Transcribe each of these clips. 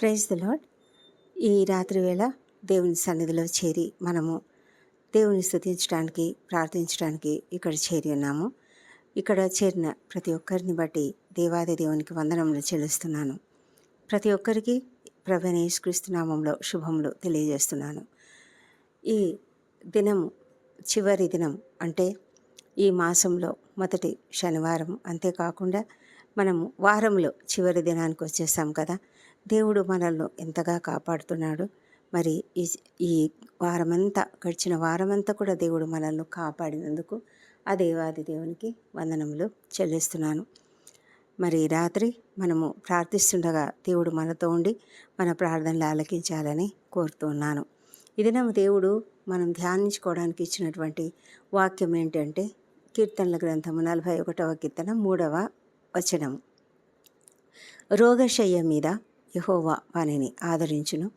Praise the lord ఈ రాత్రి వేళ దేవుని సన్నిధిలో చేరి మనము దేవుని స్థుతించడానికి ప్రార్థించడానికి ఇక్కడ చేరి ఉన్నాము. ఇక్కడ చేరిన ప్రతి ఒక్కరిని బట్టి దేవాది దేవునికి వందనములు చెల్లిస్తున్నాను. ప్రతి ఒక్కరికి ప్రభు యేసుక్రీస్తు నామంలో శుభములు తెలియజేస్తున్నాను. ఈ దినము చివరి దినం అంటే ఈ మాసంలో మొదటి శనివారం. అంతేకాకుండా మనము వారంలో చివరి దినానికి వచ్చేసాం కదా. దేవుడు మనల్ని ఎంతగా కాపాడుతున్నాడు. మరి ఈ ఈ వారమంతా గడిచిన వారమంతా కూడా దేవుడు మనల్ని కాపాడినందుకు ఆ దేవాది దేవునికి వందనములు చెల్లిస్తున్నాను. మరి రాత్రి మనము ప్రార్థిస్తుండగా దేవుడు మనతో ఉండి మన ప్రార్థనలు ఆలకించాలని కోరుతున్నాను ఇది నమ్మ దేవుడు మనం ధ్యానించుకోవడానికి ఇచ్చినటువంటి వాక్యం ఏంటంటే కీర్తనల గ్రంథము నలభై ఒకటవ కీర్తన మూడవ వచనము. రోగశయ్య మీద యహోవా వానిని ఆదరించును.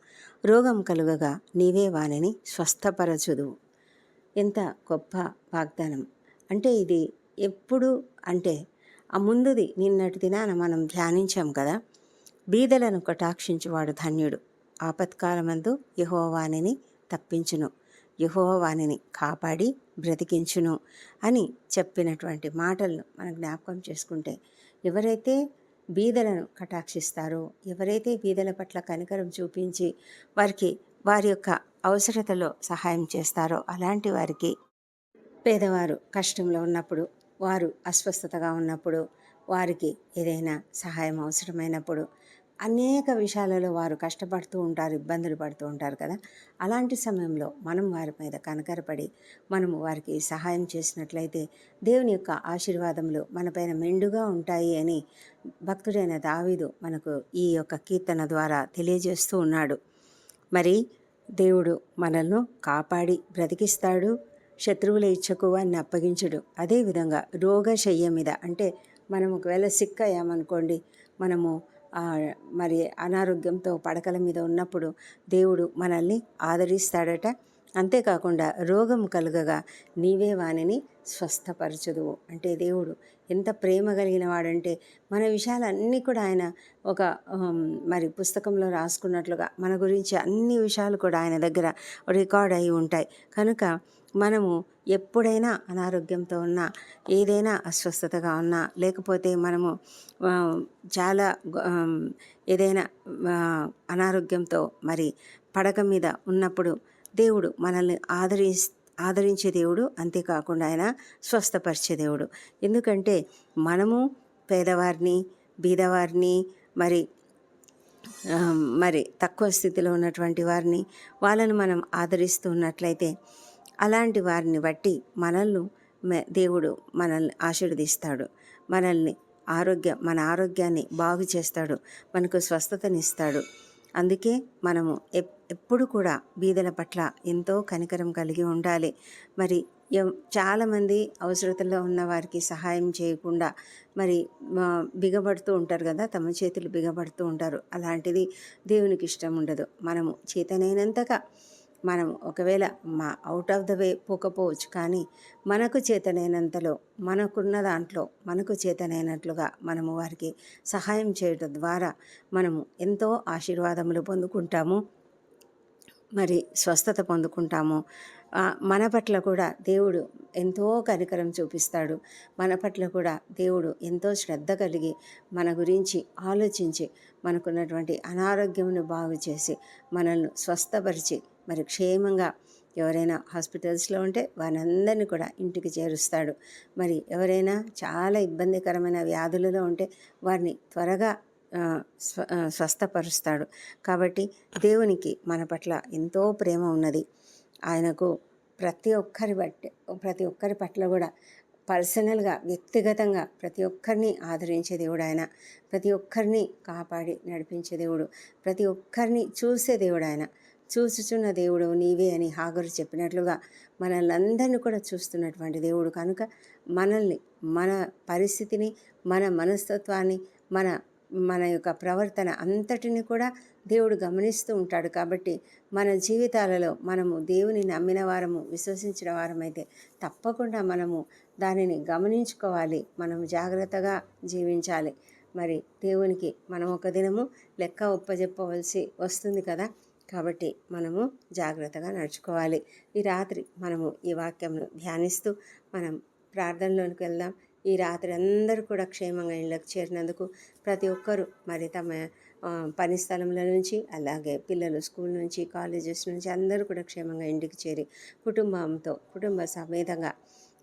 రోగం కలుగగా నీవే వానిని స్వస్థపరచుదువు. ఎంత గొప్ప వాగ్దానం. అంటే ఇది ఎప్పుడు అంటే ఆ ముందుది నిన్నటి దినాన మనం ధ్యానించాం కదా బీదలను కటాక్షించువాడు ధన్యుడు. ఆపత్కాలమందు యహోవానిని తప్పించును. యహోవాణిని కాపాడి బ్రతికించును అని చెప్పినటువంటి మాటలను మనం జ్ఞాపకం చేసుకుంటే ఎవరైతే బీదలను కటాక్షిస్తారో. ఎవరైతే బీదల పట్ల కనికరం చూపించి వారికి వారి యొక్క అవసరతలో సహాయం చేస్తారో అలాంటి వారికి పేదవారు కష్టంలో ఉన్నప్పుడు వారు అస్వస్థతగా ఉన్నప్పుడు వారికి ఏదైనా సహాయం అవసరమైనప్పుడు అనేక విషయాలలో వారు కష్టపడుతూ ఉంటారు ఇబ్బందులు పడుతూ ఉంటారు కదా. అలాంటి సమయంలో మనం వారి మీద కనకరపడి మనము వారికి సహాయం చేసినట్లయితే దేవుని యొక్క ఆశీర్వాదములు మనపైన మెండుగా ఉంటాయి అని భక్తుడైన దావీదు మనకు ఈ యొక్క కీర్తన ద్వారా తెలియజేస్తూ ఉన్నాడు. మరి దేవుడు మనల్ని కాపాడి బ్రతికిస్తాడు శత్రువుల ఇచ్చకు వారిని అప్పగించడు. అదేవిధంగా రోగశయ్య మీద అంటే మనం ఒకవేళ సిక్ అయ్యామనుకోండి మనము మరి అనారోగ్యంతో పడకల మీద ఉన్నప్పుడు దేవుడు మనల్ని ఆదరిస్తాడట. అంతేకాకుండా రోగం కలుగగా నీవే వానిని స్వస్థపరచుదువు. అంటే దేవుడు ఎంత ప్రేమ కలిగిన వాడంటే మన విషయాలన్నీ కూడా ఆయన ఒక మరి పుస్తకంలో రాసుకున్నట్లుగా మన గురించి అన్ని విషయాలు కూడా ఆయన దగ్గర రికార్డ్ అయి ఉంటాయి. కనుక మనము ఎప్పుడైనా అనారోగ్యంతో ఉన్నా ఏదైనా అస్వస్థతగా ఉన్నా లేకపోతే మనము చాలా ఏదైనా అనారోగ్యంతో మరి పడక మీద ఉన్నప్పుడు దేవుడు మనల్ని ఆదరి ఆదరించే దేవుడు అంతేకాకుండా ఆయన స్వస్థపరిచే దేవుడు. ఎందుకంటే మనము పేదవారిని బీదవారిని మరి మరి తక్కువ స్థితిలో ఉన్నటువంటి వారిని వాళ్ళను మనం ఆదరిస్తూ ఉన్నట్లయితే అలాంటి వారిని బట్టి మనల్ని దేవుడు మనల్ని ఆశీర్వదిస్తాడు. మనల్ని ఆరోగ్యం మన ఆరోగ్యాన్ని బాగు చేస్తాడు. మనకు స్వస్థతనిస్తాడు. అందుకే మనము ఎప్పుడు కూడా బీదల పట్ల ఎంతో కనికరం కలిగి ఉండాలి. మరి చాలామంది అవసరతలో ఉన్న వారికి సహాయం చేయకుండా మరి బిగబడుతూ ఉంటారు కదా తమ చేతులు బిగబడుతూ ఉంటారు. అలాంటిది దేవునికి ఇష్టం ఉండదు. మనము చేతనైనంతగా మనం ఒకవేళ మా అవుట్ ఆఫ్ ద వే పోకపోవచ్చు. కానీ మనకు చేతనైనంతలో మనకున్న దాంట్లో మనకు చేతనైనట్లుగా మనము వారికి సహాయం చేయడం ద్వారా మనము ఎంతో ఆశీర్వాదములు పొందుకుంటాము. మరి స్వస్థత పొందుకుంటాము. మన పట్ల కూడా దేవుడు ఎంతో కనికరం చూపిస్తాడు. మన పట్ల కూడా దేవుడు ఎంతో శ్రద్ధ కలిగి మన గురించి ఆలోచించి మనకున్నటువంటి అనారోగ్యమును బాగు చేసి మనల్ని స్వస్థపరిచి మరి క్షేమంగా ఎవరైనా హాస్పిటల్స్లో ఉంటే వారందరినీ కూడా ఇంటికి చేరుస్తాడు. మరి ఎవరైనా చాలా ఇబ్బందికరమైన వ్యాధులలో ఉంటే వారిని త్వరగా స్వ స్వస్థపరుస్తాడు. కాబట్టి దేవునికి మన పట్ల ఎంతో ప్రేమ ఉన్నది. ఆయనకు ప్రతి ఒక్కరి బట్టి ప్రతి ఒక్కరి పట్ల కూడా పర్సనల్గా వ్యక్తిగతంగా ప్రతి ఒక్కరిని ఆదరించే దేవుడు ఆయన. ప్రతి ఒక్కరిని కాపాడి నడిపించే దేవుడు. ప్రతి ఒక్కరిని చూసే దేవుడు ఆయన. చూచుచున్న దేవుడు నీవే అని హాగరు చెప్పినట్లుగా మనల్ని అందరినీ కూడా చూస్తున్నటువంటి దేవుడు. కనుక మనల్ని మన పరిస్థితిని మన మనస్తత్వాన్ని మన మన యొక్క ప్రవర్తన అంతటిని కూడా దేవుడు గమనిస్తూ ఉంటాడు. కాబట్టి మన జీవితాలలో మనము దేవుని నమ్మిన వారము విశ్వసించిన వారమైతే తప్పకుండా మనము దానిని గమనించుకోవాలి. మనము జాగ్రత్తగా జీవించాలి. మరి దేవునికి మనం ఒక దినము లెక్క ఒప్పజెప్పవలసి వస్తుంది కదా. కాబట్టి మనము జాగ్రత్తగా నడుచుకోవాలి. ఈ రాత్రి మనము ఈ వాక్యంను ధ్యానిస్తూ మనం ప్రార్థనలోనికి వెళ్దాం. ఈ రాత్రి అందరూ కూడా క్షేమంగా ఇళ్ళకి చేరినందుకు ప్రతి ఒక్కరూ మరి తమ పని స్థలంల నుంచి అలాగే పిల్లలు స్కూల్ నుంచి కాలేజెస్ నుంచి అందరూ కూడా క్షేమంగా ఇంటికి చేరి కుటుంబంతో కుటుంబ సమేతంగా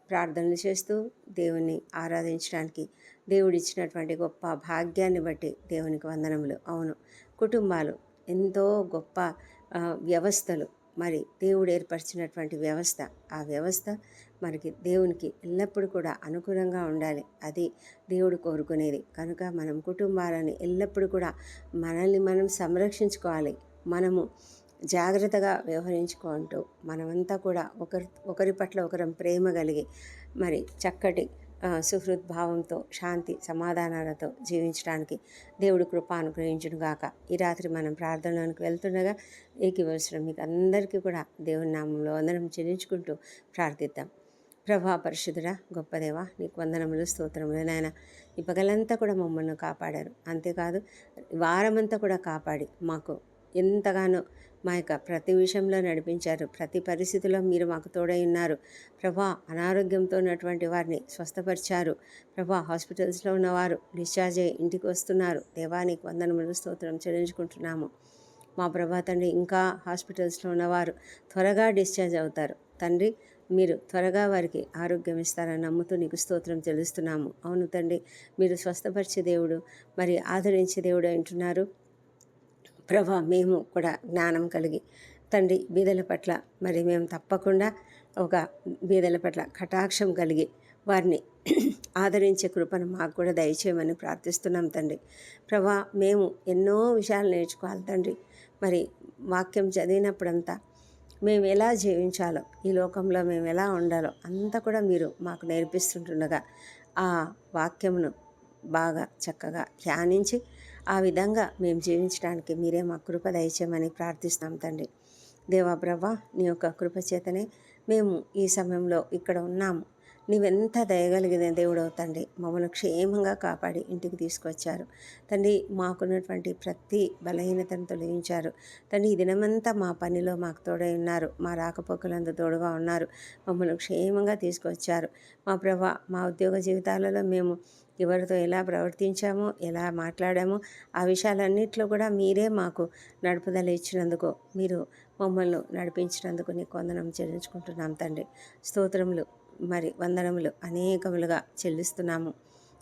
ప్రార్థనలు చేస్తూ దేవుణ్ణి ఆరాధించడానికి దేవుడిచ్చినటువంటి గొప్ప భాగ్యాన్ని బట్టి దేవునికి వందనములు. అవును కుటుంబాలు ఎంతో గొప్ప వ్యవస్థలు. మరి దేవుడు ఏర్పరిచినటువంటి వ్యవస్థ ఆ వ్యవస్థ మనకి దేవునికి ఎల్లప్పుడూ కూడా అనుకూలంగా ఉండాలి. అది దేవుడు కోరుకునేది. కనుక మనం కుటుంబాలని ఎల్లప్పుడూ కూడా మనల్ని మనం సంరక్షించుకోవాలి. మనము జాగ్రత్తగా వ్యవహరించుకుంటూ మనమంతా కూడా ఒకరి ఒకరి పట్ల ఒకరం ప్రేమ కలిగి మరి చక్కటి సుహృద్భావంతో శాంతి సమాధానాలతో జీవించడానికి దేవుడు కృప అనుగ్రహించునుగాక. ఈ రాత్రి మనం ప్రార్థనలోనికి వెళ్తుండగా ఏకీవలసిన మీకు అందరికీ కూడా దేవుని నామంలో వందనం చెల్లించుకుంటూ ప్రార్థిద్దాం. ప్రభా పరిశుద్ధుడా గొప్పదేవ నీకు వందనములు స్తోత్రములు నాయన. ఈ పగలంతా కూడా మమ్మల్ని కాపాడారు. అంతేకాదు వారమంతా కూడా కాపాడి మాకు ఎంతగానో మా యొక్క ప్రతి విషయంలో నడిపించారు. ప్రతి పరిస్థితిలో మీరు మాకు తోడై ఉన్నారు. ప్రభా అనారోగ్యంతో ఉన్నటువంటి వారిని స్వస్థపరిచారు. ప్రభా హాస్పిటల్స్లో ఉన్నవారు డిశ్చార్జ్ అయ్యి ఇంటికి వస్తున్నారు. దేవానికి వందనములు స్తోత్రం చెల్లించుకుంటున్నాము. మా ప్రభా తండ్రి ఇంకా హాస్పిటల్స్లో ఉన్నవారు త్వరగా డిశ్చార్జ్ అవుతారు. తండ్రి మీరు త్వరగా వారికి ఆరోగ్యం ఇస్తారని నమ్ముతూ నీకు స్తోత్రం తెలుస్తున్నాము అవును తండ్రి మీరు స్వస్థపరిచే దేవుడు మరి ఆదరించే దేవుడు అంటున్నారు. ప్రభా మేము కూడా జ్ఞానం కలిగి తండ్రి బీదల పట్ల మరి మేము తప్పకుండా ఒక బీదల పట్ల కటాక్షం కలిగి వారిని ఆదరించే కృపను మాకు కూడా దయచేయమని ప్రార్థిస్తున్నాం తండ్రి. ప్రభా మేము ఎన్నో విషయాలు నేర్చుకోవాలి తండ్రి. మరి వాక్యం చదివినప్పుడంతా మేము ఎలా జీవించాలో ఈ లోకంలో మేము ఎలా ఉండాలో అంతా కూడా మీరు మాకు నేర్పిస్తుంటుండగా ఆ వాక్యమును బాగా చక్కగా ధ్యానించి ఆ విధంగా మేము జీవించడానికి మీరే మా కృప దయచేయమని ప్రార్థిస్తాం తండ్రి. దేవా ప్రభా నీ యొక్క కృప చేతనే మేము ఈ సమయంలో ఇక్కడ ఉన్నాము. నీవెంత దయగలిగిన దేవుడు తండ్రి మమ్మల్ని క్షేమంగా కాపాడి ఇంటికి తీసుకొచ్చారు. తండ్రి మాకున్నటువంటి ప్రతి బలహీనతను తొలగించారు. తండ్రి ఈ దినమంతా మా పనిలో మాకు తోడై ఉన్నారు. మా రాకపోకలందు తోడుగా ఉన్నారు. మమ్మల్ని క్షేమంగా తీసుకొచ్చారు. మా ప్రభా మా ఉద్యోగ జీవితాలలో మేము ఎవరితో ఎలా ప్రవర్తించామో ఎలా మాట్లాడామో ఆ విషయాలన్నింటిలో కూడా మీరే మాకు నడుపుదల ఇచ్చినందుకు మీరు మమ్మల్ని నడిపించినందుకు నీ కొందనం చెల్లించుకుంటున్నాం తండ్రి. స్తోత్రములు. మరి వందనములు అనేకములుగా చెల్లిస్తున్నాము.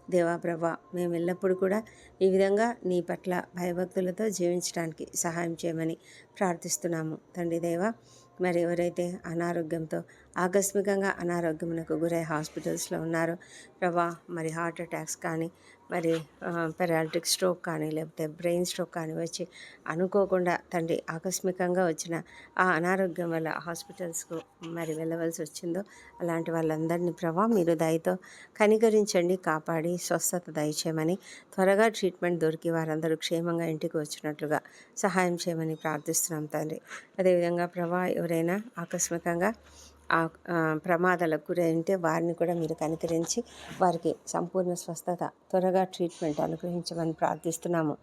దేవా ప్రభా మేము ఎల్లప్పుడూ కూడా ఈ విధంగా నీ పట్ల భయభక్తులతో జీవించడానికి సహాయం చేయమని ప్రార్థిస్తున్నాము. తండ్రి దేవా మరి ఎవరైతే అనారోగ్యంతో ఆకస్మికంగా అనారోగ్యమునకు గురై హాస్పిటల్స్లో ఉన్నారు. ప్రభా మరి హార్ట్ అటాక్స్ కానీ మరి పెరాలిటిక్ స్ట్రోక్ కానీ లేకపోతే బ్రెయిన్ స్ట్రోక్ కానీ వచ్చి అనుకోకుండా తండ్రి ఆకస్మికంగా వచ్చిన ఆ అనారోగ్యం వల్ల హాస్పిటల్స్కు మరి వెళ్ళవలసి వచ్చిందో అలాంటి వాళ్ళందరినీ ప్రభా మీరు దయతో కనికరించండి కాపాడి స్వస్థత దయచేయమని త్వరగా ట్రీట్మెంట్ దొరికి వారందరూ క్షేమంగా ఇంటికి వచ్చినట్లుగా సహాయం చేయమని ప్రార్థిస్తున్నాం తండ్రి. అదేవిధంగా ప్రభా ఎవరైనా ఆకస్మికంగా ప్రమాదాలకు గురై ఉంటే వారిని కూడా మీరు కనికరించి వారికి సంపూర్ణ స్వస్థత త్వరగా ట్రీట్మెంట్ అనుగ్రహించమని ప్రార్థిస్తున్నాము.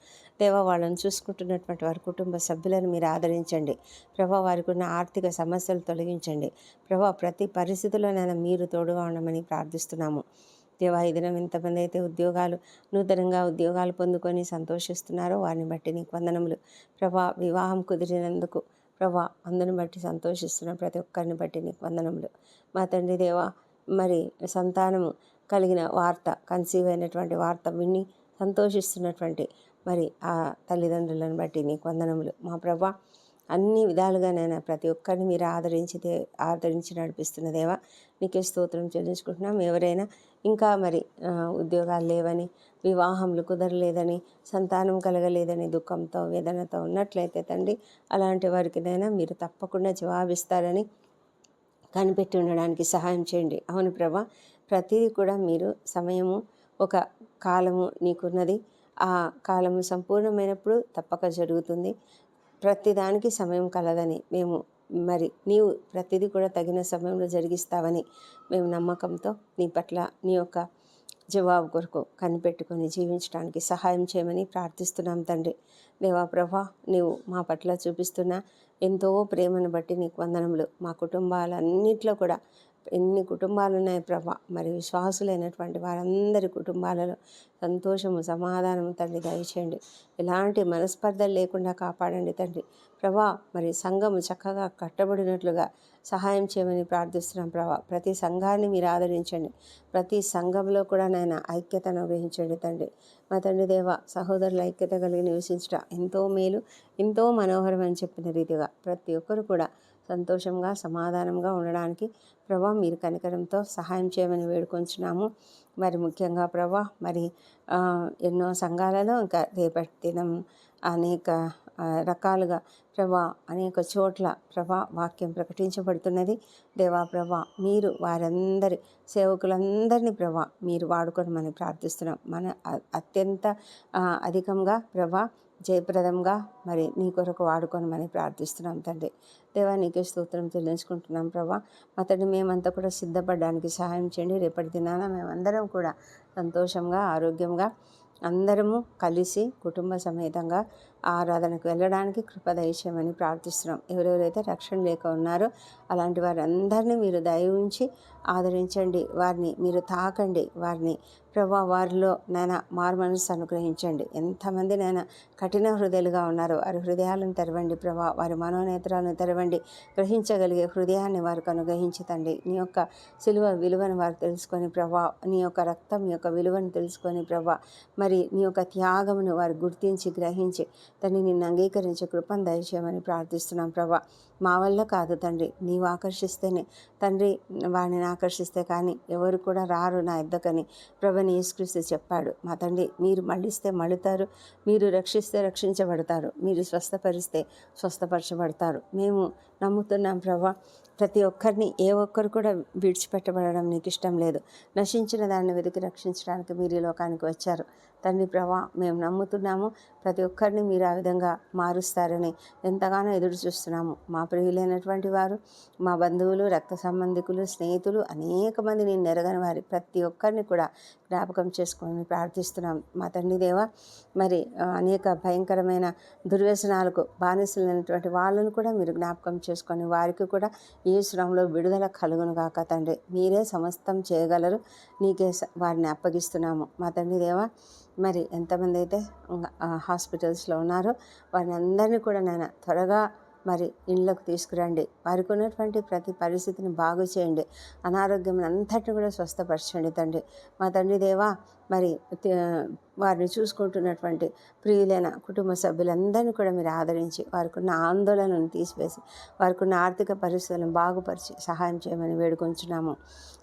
దేవా వాళ్ళని చూసుకుంటున్నటువంటి వారి కుటుంబ సభ్యులను మీరు ఆదరించండి. ప్రభా వారికి ఉన్న ఆర్థిక సమస్యలు తొలగించండి. ప్రభా ప్రతి పరిస్థితుల్లోనైనా మీరు తోడుగా ఉండమని ప్రార్థిస్తున్నాము. దేవా ఈ దినం ఎంతమంది అయితే ఉద్యోగాలు నూతనంగా ఉద్యోగాలు పొందుకొని సంతోషిస్తున్నారో వారిని బట్టి నీకు వందనములు. ప్రభా వివాహం కుదిరినందుకు ప్రభా అందరిని బట్టి సంతోషిస్తున్న ప్రతి ఒక్కరిని బట్టి నీకు వందనములు. మా తండ్రి దేవా మరి సంతానము కలిగిన వార్త కన్సీవ్ అయినటువంటి వార్త విని సంతోషిస్తున్నటువంటి మరి ఆ తల్లిదండ్రులను బట్టి నీకు వందనములు. మా ప్రభా అన్ని విధాలుగానైనా ప్రతి ఒక్కరిని మీరు ఆదరించి దే ఆదరించి నడిపిస్తున్న దేవా నీకే స్తోత్రం చెల్లించుకుంటున్నాం. ఎవరైనా ఇంకా మరి ఉద్యోగాలు లేవని వివాహములు కుదరలేదని సంతానం కలగలేదని దుఃఖంతో వేదనతో ఉన్నట్లయితే తండ్రి అలాంటి వారికిదైనా మీరు తప్పకుండా జవాబిస్తారని కనిపెట్టి ఉండడానికి సహాయం చేయండి. అవును ప్రభా ప్రతిదీ కూడా మీరు సమయము ఒక కాలము నీకున్నది. ఆ కాలము సంపూర్ణమైనప్పుడు తప్పక జరుగుతుంది. ప్రతిదానికి సమయం కలదని మేము మరి నీవు ప్రతిదీ కూడా తగిన సమయంలో జరిగిస్తావని మేము నమ్మకంతో నీ పట్ల నీ యొక్క జవాబు కొరకు కనిపెట్టుకొని జీవించడానికి సహాయం చేయమని ప్రార్థిస్తున్నాం తండ్రి. దేవా ప్రభా నీవు మా పట్ల చూపిస్తున్న ఎంతో ప్రేమను బట్టి నీకు వందనములు. మా కుటుంబాలన్నింటిలో కూడా ఎన్ని కుటుంబాలు ఉన్నాయి ప్రభా మరి విశ్వాసులైనటువంటి వారందరి కుటుంబాలలో సంతోషము సమాధానము తండ్రి దయచేయండి. ఎలాంటి మనస్పర్ధలు లేకుండా కాపాడండి తండ్రి. ప్రభా మరి సంఘము చక్కగా కట్టబడినట్లుగా సహాయం చేయమని ప్రార్థిస్తున్నాం ప్రభా. ప్రతి సంఘాన్ని మీరు ఆదరించండి. ప్రతి సంఘంలో కూడా నాయన ఐక్యతను అనుగ్రహించండి తండ్రి. మా తండ్రి దేవ సహోదరుల ఐక్యత కలిగి నివసించట ఎంతో మేలు ఎంతో మనోహరం అని చెప్పిన రీతిగా ప్రతి ఒక్కరు కూడా సంతోషంగా సమాధానంగా ఉండడానికి ప్రభా మీరు కనికరంతో సహాయం చేయమని వేడుకొంచున్నాము. మరి ముఖ్యంగా ప్రభా మరి ఎన్నో సంఘాలలో ఇంకా రేపటి దినం అనేక రకాలుగా ప్రభా అనేక చోట్ల ప్రభా వాక్యం ప్రకటించబడుతున్నది. దేవా ప్రభా మీరు వారందరి సేవకులందరినీ ప్రభా మీరు వాడుకోనమని ప్రార్థిస్తున్నాం. మన అత్యంత అధికంగా ప్రభా జయప్రదంగా మరి నీ కొరకు వాడుకోనమని ప్రార్థిస్తున్నాం తండ్రి. దేవా నీకే స్తోత్రం చెల్లించుకుంటున్నాం ప్రభా. అతడి మేమంతా కూడా సిద్ధపడడానికి సహాయం చేయండి. రేపటి దినాన మేమందరం కూడా సంతోషంగా ఆరోగ్యంగా అందరము కలిసి కుటుంబ సమేతంగా ఆరాధనకు వెళ్ళడానికి కృప దయచేయమని ప్రార్థిస్తున్నాం. ఎవరెవరైతే రక్షణ లేక ఉన్నారో అలాంటి వారందరినీ మీరు దయ ఉంచి ఆదరించండి. వారిని మీరు తాకండి. వారిని ప్రభా వారిలో నాయన మారు అనుగ్రహించండి. ఎంతమంది నాయన కఠిన హృదయాలుగా ఉన్నారో వారి హృదయాలను తెరవండి ప్రభా. వారి మనోనేత్రాలను తెరవండి. గ్రహించగలిగే హృదయాన్ని వారికి అనుగ్రహించదండి నీ యొక్క సిలువ విలువను వారు తెలుసుకొని ప్రభా నీ యొక్క రక్తం యొక్క విలువను తెలుసుకొని ప్రభా మరి నీ యొక్క త్యాగమును వారు గుర్తించి గ్రహించి దాన్ని నిన్ను అంగీకరించే కృపను దయచేయమని ప్రార్థిస్తున్నాం ప్రభా. మా వల్ల కాదు తండ్రి. నీవు ఆకర్షిస్తేనే. తండ్రి వాడిని ఆకర్షిస్తే కానీ ఎవరు కూడా రారు నా ఎద్దకని. ప్రభుని యేసుక్రీస్తు చెప్పాడు మా తండ్రి మీరు మళ్ళిస్తే మళ్ళుతారు మీరు రక్షిస్తే రక్షించబడతారు మీరు స్వస్థపరిస్తే స్వస్థపరచబడతారు. మేము నమ్ముతున్నాం ప్రభా ప్రతి ఒక్కరిని ఏ ఒక్కరు కూడా విడిచిపెట్టబడడం నీకు ఇష్టం లేదు. నశించిన దాన్ని వెతికి రక్షించడానికి మీరు ఈ లోకానికి వచ్చారు. తండ్రి ప్రభా మేము నమ్ముతున్నాము. ప్రతి ఒక్కరిని మీరు ఆ విధంగా మారుస్తారని ఎంతగానో ఎదురు చూస్తున్నాము. మా ప్రియులైనటువంటి వారు మా బంధువులు రక్త సంబంధికులు స్నేహితులు అనేక మంది నేను నెరగని వారి ప్రతి ఒక్కరిని కూడా జ్ఞాపకం చేసుకొని ప్రార్థిస్తున్నాం. మా తండ్రి దేవ మరి అనేక భయంకరమైన దుర్వ్యసనాలకు బానిసలైనటువంటి వాళ్ళను కూడా మీరు జ్ఞాపకం చేసుకొని వారికి కూడా ఈ శ్రమంలో విడుదల కలుగును గాక తండ్రి. మీరే సమస్తం చేయగలరు. నీకే స- వారిని అప్పగిస్తున్నాము. మా తండ్రి దేవా మరి ఎంతమంది అయితే హాస్పిటల్స్లో ఉన్నారో వారిని అందరినీ కూడా నేను త్వరగా మరి ఇళ్ళకు తీసుకురండి. వారికి ఉన్నటువంటి ప్రతి పరిస్థితిని బాగు చేయండి. అనారోగ్యం అంతటిని కూడా స్వస్థపరచండి తండ్రి. మా తండ్రి దేవా మరి వారిని చూసుకుంటున్నటువంటి ప్రియులైన కుటుంబ సభ్యులందరినీ కూడా మీరు ఆదరించి వారికి ఉన్న ఆందోళనను తీసివేసి వారికి ఉన్న ఆర్థిక పరిస్థితులను బాగుపరిచి సహాయం చేయమని వేడుకొంచున్నాము.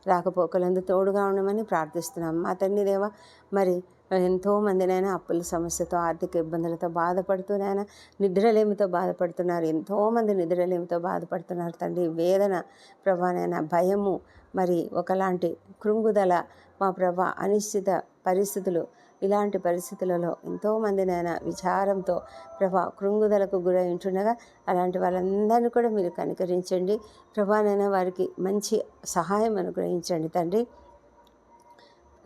రాకపోకలందు తోడుగా ఉండమని ప్రార్థిస్తున్నాము. మా తండ్రి దేవా మరి ఎంతోమందినైనా అప్పుల సమస్యతో ఆర్థిక ఇబ్బందులతో బాధపడుతూనైనా నిద్రలేమితో బాధపడుతున్నారు. ఎంతోమంది నిద్రలేమితో బాధపడుతున్నారు తండ్రి. వేదన ప్రభానైనా భయము మరి ఒకలాంటి కృంగుదల మా ప్రభా అనిశ్చిత పరిస్థితులు ఇలాంటి పరిస్థితులలో ఎంతోమందినైనా విచారంతో ప్రభా కృంగుదలకు గురై ఉంటుండగా అలాంటి వాళ్ళందరినీ కూడా మీరు కనికరించండి. ప్రభానైనా వారికి మంచి సహాయం అనుగ్రహించండి తండ్రి.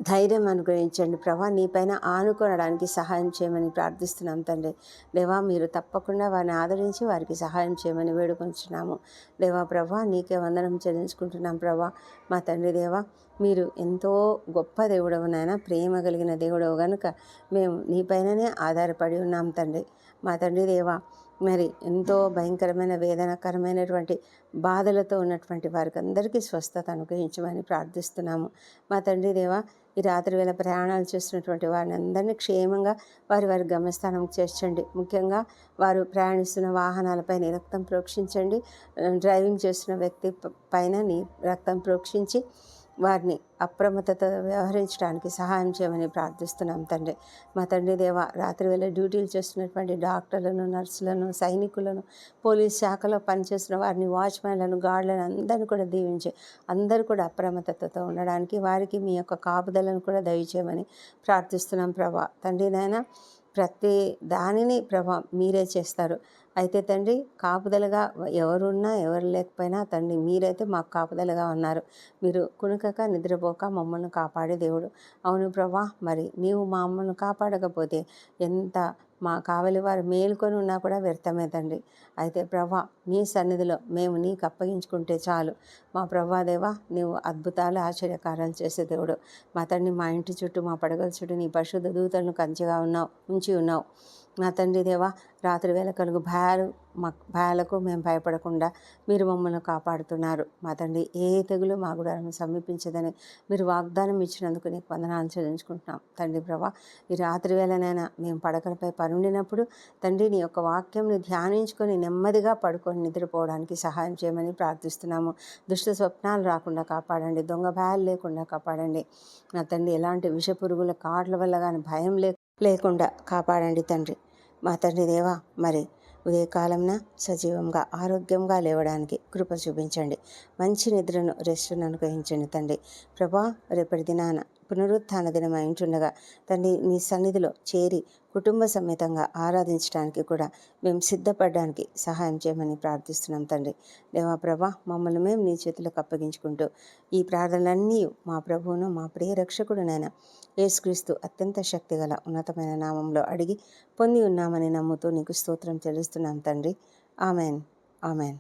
ధైర్యం అనుగ్రహించండి. ప్రభా నీపైన ఆనుకోనడానికి సహాయం చేయమని ప్రార్థిస్తున్నాం తండ్రి. దేవా మీరు తప్పకుండా వారిని ఆదరించి వారికి సహాయం చేయమని వేడుకొంచున్నాము. దేవా ప్రభా నీకే వందనం చెల్లించుకుంటున్నాం ప్రభా. మా తండ్రి దేవా మీరు ఎంతో గొప్ప దేవుడవు నాయన ప్రేమ కలిగిన దేవుడవు కనుక మేము నీపైననే ఆధారపడి ఉన్నాం తండ్రి. మా తండ్రి దేవా మరి ఎంతో భయంకరమైన వేదనకరమైనటువంటి బాధలతో ఉన్నటువంటి వారికి అందరికీ స్వస్థత అనుగ్రహించమని ప్రార్థిస్తున్నాము. మా తండ్రి దేవా ఈ రాత్రి వేళ ప్రయాణాలు చేస్తున్నటువంటి వారిని అందరినీ క్షేమంగా వారి వారి గమ్యస్థానం చేర్చండి. ముఖ్యంగా వారు ప్రయాణిస్తున్న వాహనాలపై నీ రక్తం ప్రోక్షించండి. డ్రైవింగ్ చేస్తున్న వ్యక్తి పైన నీ రక్తం ప్రోక్షించి వారిని అప్రమత్తత వ్యవహరించడానికి సహాయం చేయమని ప్రార్థిస్తున్నాం తండ్రి. మా తండ్రి దేవ రాత్రి వేళ డ్యూటీలు చేస్తున్నటువంటి డాక్టర్లను నర్సులను సైనికులను పోలీస్ శాఖలో పనిచేస్తున్న వారిని వాచ్మెన్లను గార్డులను అందరిని కూడా దీవించి అందరూ కూడా అప్రమత్తతతో ఉండడానికి వారికి మీ యొక్క కాపుదలను కూడా దయచేయమని ప్రార్థిస్తున్నాం ప్రభా. తండ్రి నాయన ప్రతి దానిని ప్రభా మీరే చేస్తారు. అయితే తండ్రి కాపుదలగా ఎవరున్నా ఎవరు లేకపోయినా తండ్రి మీరైతే మాకు కాపుదలగా ఉన్నారు. మీరు కునుకక నిద్రపోక మమ్మల్ని కాపాడే దేవుడు. అవును ప్రభా మరి నీవు మా అమ్మను కాపాడకపోతే ఎంత మా కావలి వారు మేలుకొని ఉన్నా కూడా వ్యర్థమే తండ్రి. అయితే ప్రభా నీ సన్నిధిలో మేము నీకు అప్పగించుకుంటే చాలు. మా ప్రభా దేవా నీవు అద్భుతాలు ఆశ్చర్యకారాలు చేసే దేవుడు. మా తండ్రి మా ఇంటి చుట్టూ మా పడగల చుట్టూ నీ పరిశుద్ధ దూతలను కంచిగా ఉన్నావు ఉంచి ఉన్నావు. నా తండ్రి దేవా రాత్రి వేళ కలుగు భయాలు మా భయాలకు మేము భయపడకుండా మీరు మమ్మల్ని కాపాడుతున్నారు. మా తండ్రి ఏ తెగులు మా గుడాలను సమీపించదని మీరు వాగ్దానం ఇచ్చినందుకు నీకు వందనాలు చెల్లించుకుంటున్నాం. తండ్రి ప్రభా ఈ రాత్రి వేళనైనా మేము పడకలపై పరుండినప్పుడు తండ్రి నీ యొక్క వాక్యంని ధ్యానించుకొని నెమ్మదిగా పడుకొని నిద్రపోవడానికి సహాయం చేయమని ప్రార్థిస్తున్నాము. దుష్ట స్వప్నాలు రాకుండా కాపాడండి దొంగ భయాలు లేకుండా కాపాడండి. నా తండ్రి ఎలాంటి విష పురుగుల కాట్ల వల్ల కానీ భయం లే లేకుండా కాపాడండి తండ్రి. మా తండ్రి దేవా మరి ఉదయకాలంన సజీవంగా ఆరోగ్యంగా లేవడానికి కృప చూపించండి. మంచి నిద్రను రెస్ట్ను అనుగ్రహించండి తండ్రి. ప్రభా రేపటి దినాన పునరుత్థాన దినం అయింటుండగా తండ్రి నీ సన్నిధిలో చేరి కుటుంబ సమేతంగా ఆరాధించడానికి కూడా మేము సిద్ధపడడానికి సహాయం చేయమని ప్రార్థిస్తున్నాం తండ్రి. దేవా ప్రభా మమ్మల్ని మేము నీ చేతులకు అప్పగించుకుంటూ ఈ ప్రార్థనలన్నీ మా ప్రభువును మా ప్రియ రక్షకుడునైనా యేసుక్రీస్తు అత్యంత శక్తిగల ఉన్నతమైన నామంలో అడిగి పొంది ఉన్నామని నమ్ముతూ నీకు స్తోత్రం చెల్లిస్తున్నాం తండ్రి. ఆమెన్. ఆమెన్.